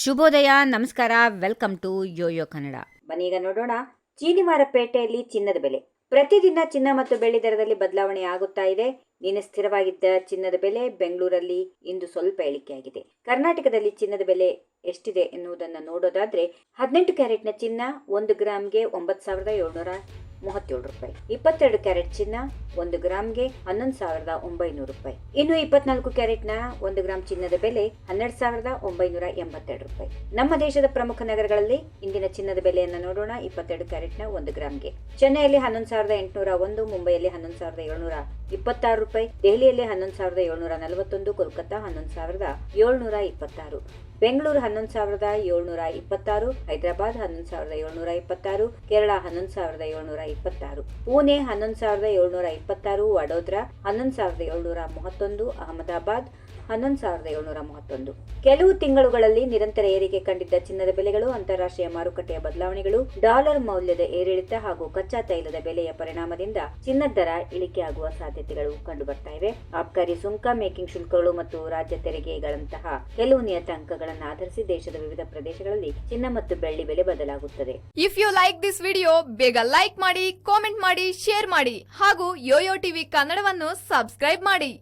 ಶುಭೋದಯ, ನಮಸ್ಕಾರ, welcome to Yoyo Kannada. ಬನ್ನೀಗ ನೋಡೋಣ ಚೀನಿವಾರಪೇಟೆಯಲ್ಲಿ ಚಿನ್ನದ ಬೆಲೆ. ಪ್ರತಿದಿನ ಚಿನ್ನ ಮತ್ತು ಬೆಳ್ಳಿ ದರದಲ್ಲಿ ಬದಲಾವಣೆ ಆಗುತ್ತಾ ಇದೆ. ನಿನ್ನೆ ಸ್ಥಿರವಾಗಿದ್ದ ಚಿನ್ನದ ಬೆಲೆ ಬೆಂಗಳೂರಲ್ಲಿ ಇಂದು ಸ್ವಲ್ಪ ಇಳಿಕೆಯಾಗಿದೆ ಕರ್ನಾಟಕದಲ್ಲಿ ಚಿನ್ನದ ಬೆಲೆ ಎಷ್ಟಿದೆ ಎನ್ನುವುದನ್ನು ನೋಡೋದಾದ್ರೆ, ಹದಿನೆಂಟು ಕ್ಯಾರೆಟ್ನ ಚಿನ್ನ ಒಂದು ಗ್ರಾಮ್ಗೆ ಒಂಬತ್ತು ಸಾವಿರದ ಏಳ್ನೂರ ಮೂವತ್ತೇಳು ರೂಪಾಯಿ. ಇಪ್ಪತ್ತೆರಡು ಕ್ಯಾರೆಟ್ ಚಿನ್ನ, ಒಂದು ಗ್ರಾಮ್ಗೆ ಹನ್ನೊಂದು ಸಾವಿರದ ಒಂಬೈನೂರು ರೂಪಾಯಿ. ಇನ್ನು ಇಪ್ಪತ್ನಾಲ್ಕು ಕ್ಯಾರೆಟ್ನ ಒಂದು ಗ್ರಾಮ್ ಚಿನ್ನದ ಬೆಲೆ ಹನ್ನೆರಡು ಸಾವಿರದ ಒಂಬೈನೂರ ಎಂಬತ್ತೆರಡು ರೂಪಾಯಿ. ನಮ್ಮ ದೇಶದ ಪ್ರಮುಖ ನಗರಗಳಲ್ಲಿ ಇಂದಿನ ಚಿನ್ನದ ಬೆಲೆಯನ್ನು ನೋಡೋಣ. ಇಪ್ಪತ್ತೆರಡು ಕ್ಯಾರೆಟ್ನ ಒಂದು ಗ್ರಾಮ್ಗೆ. ಚೆನ್ನೈಯಲ್ಲಿ ಹನ್ನೊಂದು ಸಾವಿರದ ಎಂಟುನೂರ ಒಂದು, ಮುಂಬೈಯಲ್ಲಿ ಹನ್ನೊಂದು ಸಾವಿರದ ಏಳ್ನೂರ ಇಪ್ಪತ್ತಾರು ರೂಪಾಯಿ. ದೆಹಲಿಯಲ್ಲಿ ಹನ್ನೊಂದು ಸಾವಿರದ ಏಳ್ನೂರ ನಲವತ್ತೊಂದು ಕೋಲ್ಕತ್ತಾ ಹನ್ನೊಂದು ಸಾವಿರದ ಏಳ್ನೂರ ಇಪ್ಪತ್ತಾರು. ಬೆಂಗಳೂರು ಹನ್ನೊಂದು ಸಾವಿರದ ಏಳ್ನೂರ ಇಪ್ಪತ್ತಾರು, ಹೈದರಾಬಾದ್ ಹನ್ನೊಂದು ಸಾವಿರದ ಏಳ್ನೂರ ಇಪ್ಪತ್ತಾರು, ಕೇರಳ ಹನ್ನೊಂದು ಸಾವಿರದ ಏಳ್ನೂರ ಇಪ್ಪತ್ತಾರು. ಪುಣೆ ಹನ್ನೊಂದು ಸಾವಿರದ ಏಳ್ನೂರ ಇಪ್ಪತ್ತಾರು, ವಡೋದರಾ ಹನ್ನೊಂದು ಸಾವಿರದ ಏಳ್ನೂರ ಮೂವತ್ತೊಂದು, ಅಹಮದಾಬಾದ್ ಹನ್ನೊಂದು ಸಾವಿರದ ಏಳ್ನೂರ ಮೂವತ್ತೊಂದು. ಕೆಲವು ತಿಂಗಳುಗಳಲ್ಲಿ ನಿರಂತರ ಏರಿಕೆ ಕಂಡಿದ್ದ ಚಿನ್ನದ ಬೆಲೆಗಳು, ಅಂತಾರಾಷ್ಟ್ರೀಯ ಮಾರುಕಟ್ಟೆಯ ಬದಲಾವಣೆಗಳು, ಡಾಲರ್ ಮೌಲ್ಯದ ಏರಿಳಿತ ಹಾಗೂ ಕಚ್ಚಾ ತೈಲದ ಬೆಲೆಯ ಪರಿಣಾಮದಿಂದ ಚಿನ್ನದ ದರ ಇಳಿಕೆಯಾಗುವ ಸಾಧ್ಯತೆಗಳು ಕಂಡುಬರ್ತಾ ಇವೆ. ಆಬ್ಕಾರಿ ಸುಂಕ, ಮೇಕಿಂಗ್ ಶುಲ್ಕಗಳು ಮತ್ತು ರಾಜ್ಯ ತೆರಿಗೆಗಳಂತಹ ಕೆಲವು ನಿಯತಾಂಕಗಳನ್ನು ಆಧರಿಸಿ ದೇಶದ ವಿವಿಧ ಪ್ರದೇಶಗಳಲ್ಲಿ ಚಿನ್ನ ಮತ್ತು ಬೆಳ್ಳಿ ಬೆಲೆ ಬದಲಾಗುತ್ತದೆ. If you like this video ಬೇಗ ಲೈಕ್ ಮಾಡಿ ಕಾಮೆಂಟ್ ಮಾಡಿ ಶೇರ್ ಮಾಡಿ ಹಾಗೂ ಯೋಯೋ ಟಿವಿ ಕನ್ನಡವನ್ನು ಸಬ್ಸ್ಕ್ರೈಬ್ ಮಾಡಿ.